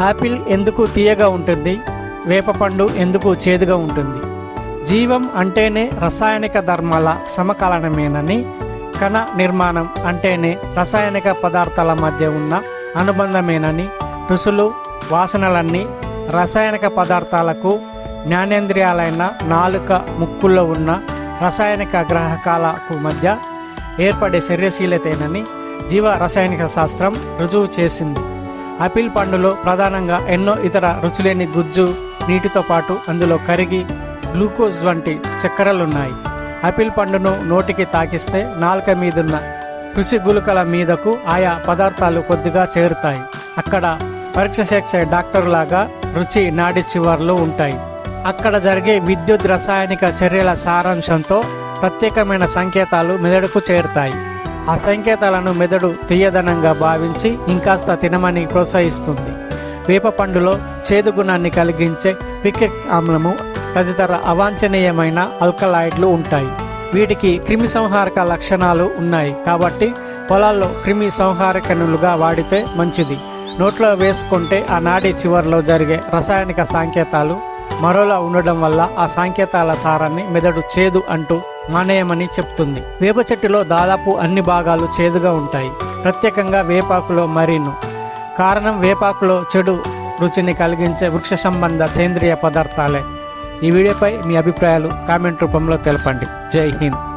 Apple ఎందుకు తీయగా ఉంటుంది? వేపపండు ఎందుకు చేదుగా ఉంటుంది? జీవం అంటేనే రసాయనిక ధర్మాల సమకాలనమేనని కణ నిర్మాణం అంటేనే రసాయనిక పదార్థాల మధ్య ఉన్న అనుబంధమేనని రుసులు వాసనలన్నీ రసాయనిక పదార్థాలకు జ్ఞానేంద్రియాలైన నాలుక ముక్కుల్లో ఉన్న రసాయనిక గ్రాహకాలకు మధ్య ఏర్పడే చర్యశీలతేనని జీవ రసాయనిక శాస్త్రం రుజువు చేసింది. ఆపిల్ పండులో ప్రధానంగా ఎన్నో ఇతర రుచులేని గుజ్జు నీటితో పాటు అందులో కరిగి గ్లూకోజ్ వంటి చక్కెరలున్నాయి. ఆపిల్ పండును నోటికి తాకిస్తే నాలుక మీదున్న రుచి గులుకల మీదకు ఆయా పదార్థాలు కొద్దిగా చేరుతాయి. అక్కడ పరీక్ష చేసే డాక్టర్లాగా రుచి నాడి చివర్లు ఉంటాయి. అక్కడ జరిగే విద్యుత్ రసాయనిక చర్యల సారాంశంతో ప్రత్యేకమైన సంకేతాలు మెదడుకు చేరుతాయి. ఆ సంకేతాలను మెదడు తీయదనంగా భావించి ఇంకాస్త తినమని ప్రోత్సహిస్తుంది. వేప పండులో చేదు గుణాన్ని కలిగించే పిక్రిక్ ఆమ్లము తదితర అవాంఛనీయమైన ఆల్కలాయిడ్లు ఉంటాయి. వీటికి క్రిమి సంహారక లక్షణాలు ఉన్నాయి కాబట్టి పొలాల్లో క్రిమి సంహారకనులుగా వాడితే మంచిది. నోట్లో వేసుకుంటే ఆ నాడి చివర్లో జరిగే రసాయనిక సంకేతాలు మరోలా ఉండడం వల్ల ఆ సంకేతాల సారాన్ని మెదడు చేదు అంటూ మానేయమని చెప్తుంది. వేప చెట్టులో దాదాపు అన్ని భాగాలు చేదుగా ఉంటాయి. ప్రత్యేకంగా వేపాకులో మరీను. కారణం వేపాకులో చెడు రుచిని కలిగించే వృక్ష సంబంధ సేంద్రియ పదార్థాలే. ఈ వీడియోపై మీ అభిప్రాయాలు కామెంట్ రూపంలో తెలపండి. జై హింద్.